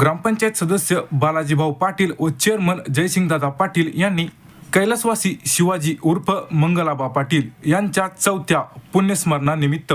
ग्रामपंचायत सदस्य बालाजीभाऊ पाटील व चेअरमन जयसिंगदादा पाटील यांनी कैलासवासी शिवाजी उर्फ मंगलाबा पाटील यांच्या चौथ्या पुण्यस्मरणानिमित्त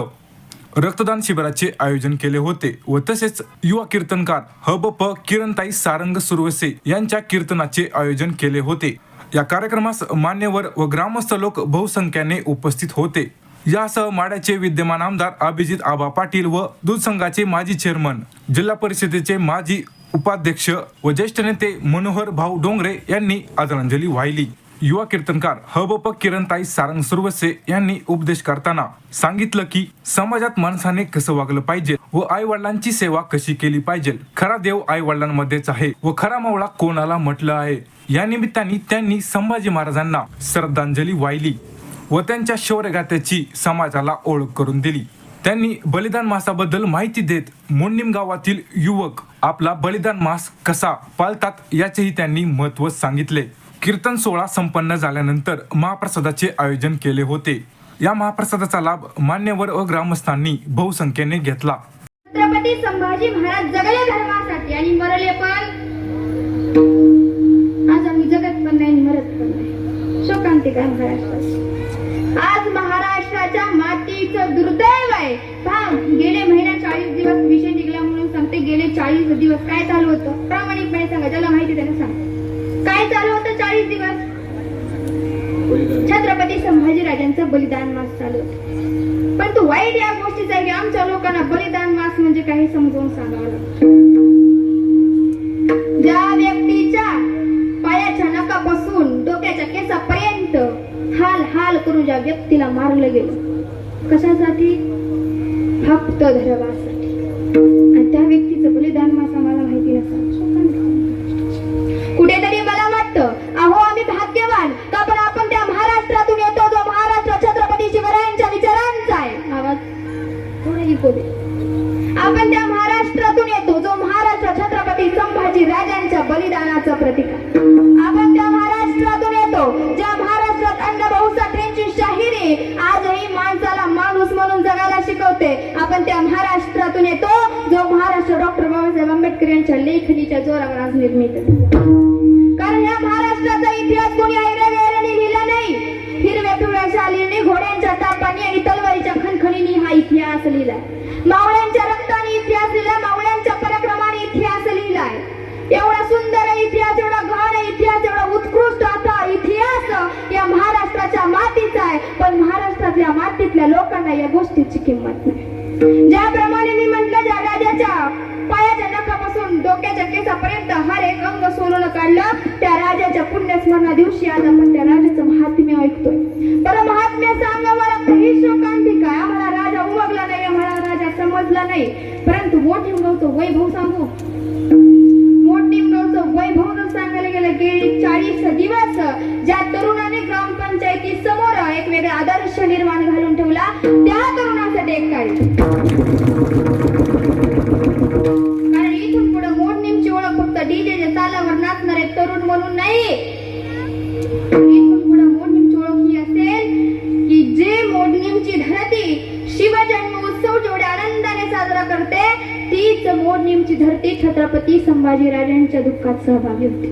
रक्तदान शिबिराचे आयोजन केले होते व तसेच युवा कीर्तनकार हबप किरणताई सारंग सुरवसे यांच्या कीर्तनाचे आयोजन केले होते. या कार्यक्रमास मान्यवर व ग्रामस्थ लोक बहुसंख्याने उपस्थित होते. यासह माड्याचे विद्यमान आमदार अभिजित आबा पाटील व दूध संघाचे माजी चेअरमन जिल्हा परिषदेचे माजी उपाध्यक्ष व ज्येष्ठ नेते मनोहर भाऊ डोंगरे यांनी आदरांजली वाहिली. युवा कीर्तनकार हबप किरणताई सारंग सुरवसे यांनी उपदेश करताना सांगितलं की समाजात माणसाने कसं वागलं पाहिजे व आई वडिलांची सेवा कशी केली पाहिजे? खरा देव आई वडिलांमध्येच आहे व खरा मावळा कोणाला म्हटलं आहे? या निमित्ताने त्यांनी संभाजी महाराजांना श्रद्धांजली वाहिली. व त्यांच्या शौर्यगाथ्याची समाजाला ओळख करून दिली. त्यांनी बलिदान मासाबद्दल माहिती देत मोडणीम गावातील युवक आपला बलिदान मास कसा पाळतात याचेही त्यांनी महत्त्व सांगितले. कीर्तन सोहळा संपन्न झाल्यानंतर महाप्रसादाचे आयोजन केले होते. या महाप्रसादाचा लाभ मान्यवर व ग्रामस्थांनी बहुसंख्येने घेतला. छत्रपती संभाजी महाराज जगले धर्मासाठी आणि मरले पण. आज आम्ही जगत पण नाही मरत पण नाही. शोकांतिका महाराष्ट्राची आज महाराष्ट्राच्या मातीचं दुर्दैव आहे. पहा गेले महिन्यात चाळीस दिवस विषय निघला म्हणून सांगते गेले चाळीस दिवस काय चालू होतं? प्रामाणिकपणे सांगा ज्याला माहिती त्याने सांग. काय चालू होतं चाळीस दिवस? छत्रपती संभाजीराजांचं बलिदान मास चालू होतं. पण तो वाईट या गोष्टीचा की आमच्या लोकांना बलिदान मास म्हणजे काही समजावून सांगावं लागतं. गेलं कशासाठी? फक्त धर्मासाठी लेखणीच्या जोरावर आज निर्मित कारण या महाराष्ट्राचा इतिहास कोणी ऐरागैराने लिहिला नाही. हिरव्या पिवळ्या शालीने घोड्यांच्या तापाने आणि तलवारीच्या खणखणीने हा इतिहास लिहिला मावळ्यांच्या रक्ताने इतिहास लिहिला मावळ्यांच्या पराक्रमाने इतिहास लिहिलाय. एवढा सुंदर इतिहास एवढा घाण इतिहास एवढा उत्कृष्ट आता इतिहास या महाराष्ट्राच्या मातीचा आहे. पण महाराष्ट्रातल्या मातीतल्या लोकांना या गोष्टीची किंमत नाही. ज्याप्रमाणे मी म्हटलं ज्या राजाच्या डोक्याच्या केसापर्यंत हर एक अंग सोलून काढलं. त्या राजाच्या पुण्यस्मरणा दिवशी आज आपण त्या राजाचं महात्म्य ऐकतोय. बरं महात्म्य सांगा मला काही शोकांती काय? आम्हाला राजा उमगला नाही आम्हाला राजा समजला नाही. परंतु मोठिमगावचं वैभव सांगू. म्हणून म्हणून नाही. मोडणीमची ओळख ही असेल की जे मोडणीमची धरती शिवजन्म उत्सव जेवढ्या आनंदाने साजरा करते तीच मोडणीमची धरती छत्रपती संभाजीराजांच्या दुःखात सहभागी होते.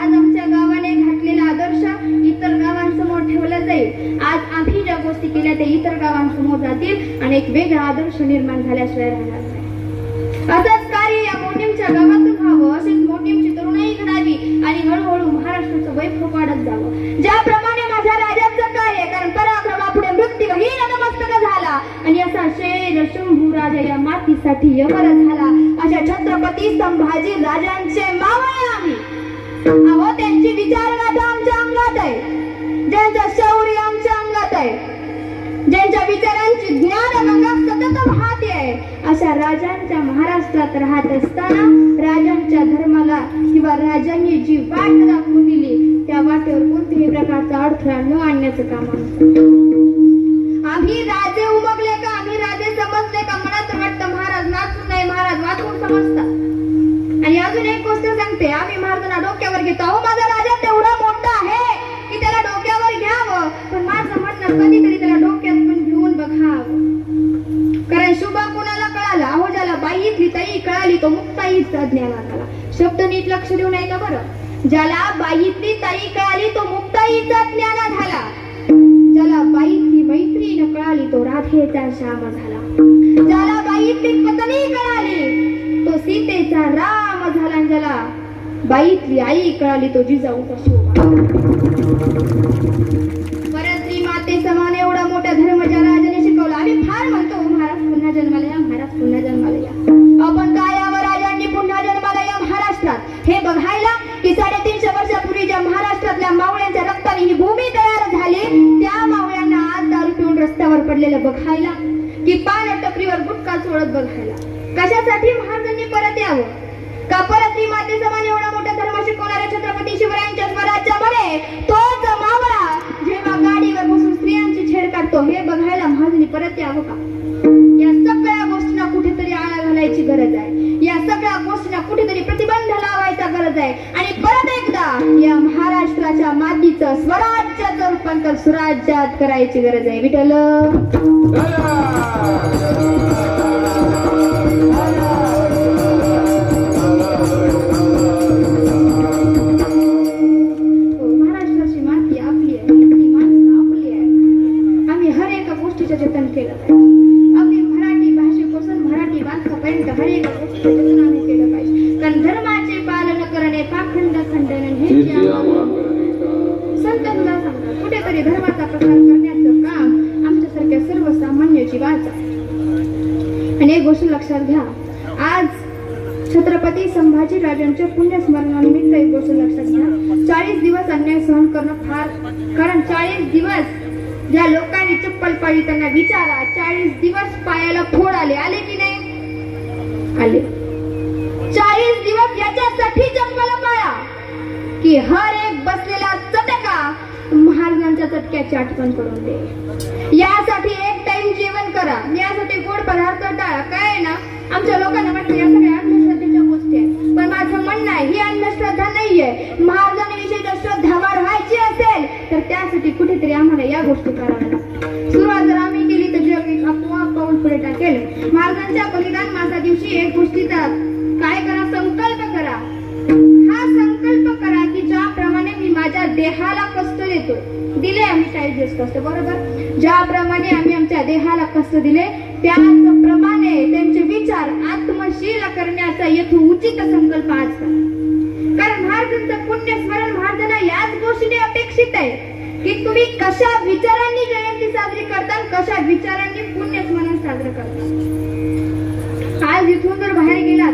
आज आमच्या गावाने घातलेला आदर्श इतर गावांसमोर ठेवला जाईल. आज आम्ही ज्या गोष्टी केल्या त्या इतर गावांसमोर जातील आणि एक वेगळा आदर्श निर्माण झाल्याशिवाय राहणार नाही. असंच कार्य या मोनिमच्या गावातून व्हावं महाराष्ट्राचं वाढत जावं. ज्याप्रमाणे माझ्या राजाचं कार्य कारण पराक्रमापुढे मृत्यूही नतमस्तक झाला. आणि असा शेर शंभू राजा या मातीसाठी यमर झाला. अशा छत्रपती संभाजी राजांचे मावळे आम्ही. अहो त्यांची विचारगाथा आमच्या अंगात आहे. ज्यांचं शौर्य आमच्या अंगात आहे. ज्यांच्या विचारांची ज्ञान गंगा सतत वाहते आहे. अशा राजांच्या महाराष्ट्रात राहत असताना राजांच्या धर्माला किंवा राजांनी जी वाट दाखवून दिली त्या वाटेवर कोणत्याही प्रकारचा अडथळा न आणण्याचं काम आमचं. आम्ही राजे उमगले का? आम्ही राजे समजले का? मला तर वाटतं महाराज नाचून नाही महाराज वाचून समजता आणि अजून एक गोष्ट सांगते आम्ही महाराजांना डोक्यावर घेतो. अहो माझा राजा तेवढा मोठा आहे की त्याला डोक्यावर घ्यावं. पण माझं म्हणणं कधीतरी त्याला डोक्यात पण घेऊन बघावं. कारण शुभा कोणाला कळाला? अहो ज्याला बाईतली ताई कळाली तो मुक्ताई मुक्ताईचा शब्द नीट लक्ष देऊन ऐका बरं? ज्याला बाईतली तारीख कळाली तो मुक्ताईचा ज्ञाना झाला. ज्याला बाईतली मैत्री न कळाली तो राधेचा श्याम झाला. ज्याला बाईतली पत्नी कळाली तो सीतेचा राम झाला. ज्याला बाईतली आई कळाली तो जिजाऊचा शिव परत्री माते समान एवढा मोठा धर्म ज्या राजाने शिकवला. आम्ही फार म्हणतो महाराज पुन्हा जन्माला या महाराज पुन्हा जन्माला या आपण काय यावं राजांनी पुन्हा जन्माला या महाराष्ट्रात. हे बघायला रस्त्यावर बघायला? की पान टपरीवर गुटका चोळत बघायला? कशासाठी महाराजांनी परत यावं? का परत ही माते समान एवढा मोठा धर्म शिकवणाऱ्या छत्रपती शिवरायांच्या स्वराज्यामध्ये तोच मावळा जेव्हा गाडीवर बसून स्त्रियांची छेड काढतो हे बघायला महाराजांनी परत यावं का? या सगळ्या गोष्टींना कुठेतरी आळा घालायची गरज आहे. या सगळ्या गोष्टींना कुठेतरी प्रतिबंध लावायचा गरज आहे. आणि परत या महाराष्ट्राच्या मातीचं स्वराज्याचं रूपांतर सुराज्यात करायची गरज आहे. विठल सांगतात धर्माचा प्रसार करण्याचं काम आमच्यासारख्या सर्वसामान्य जीवाचा आहे. आणि एक गोष्ट लक्षात घ्या आज छत्रपती संभाजी राजांच्या पुण्यस्मरणानिमित्त एक गोष्ट लक्षात घ्या. चाळीस दिवस अन्याय सहन करणं फार कारण चाळीस दिवस ज्या लोकांनी चप्पल पाळी त्यांना विचारा चाळीस दिवस पायाला फोड आले आले की नाही? आले. चाळीस दिवस याच्यासाठी चप्पल पाळा की हर चटक्याची आठवण करून दे. यासाठी एक टाइम जेवण करा. यासाठी गोड पदार्थ टाळा. काय ना आमच्या लोकांना वाटतं या सगळ्या अंधश्रद्धेच्या गोष्टी आहेत. पण माझं म्हणणं आहे ही अंधश्रद्धा नाहीये. महाराजांविषयी जर श्रद्धा वाढवायची असेल तर त्यासाठी कुठेतरी आम्हाला या गोष्टी कराव्या सुरुवात जर आम्ही केली तर जग आपोआप पाऊल पुढे टाकेल. महाराजांच्या बलिदान मासा दिवशी एक गोष्टीचा काय करा संकल्प करा. हा संकल्प करा की ज्याप्रमाणे मी माझ्या देहाला कष्ट देतो. दिले आम्ही चाळीस दिवस कष्ट बरोबर? ज्याप्रमाणे आम्ही आमच्या देहाला कष्ट दिले त्याचप्रमाणे त्यांचे विचार आत्मशील करण्याचा येथून उचित संकल्प आज कारण महाराजांचं पुण्य स्मरण महाराजांना याच गोष्टीने अपेक्षित आहे. की तुम्ही कशा विचारांनी जयंती साजरी करता कशा विचारांनी पुण्य स्मरण साजरं करता. आज इथून जर बाहेर गेलात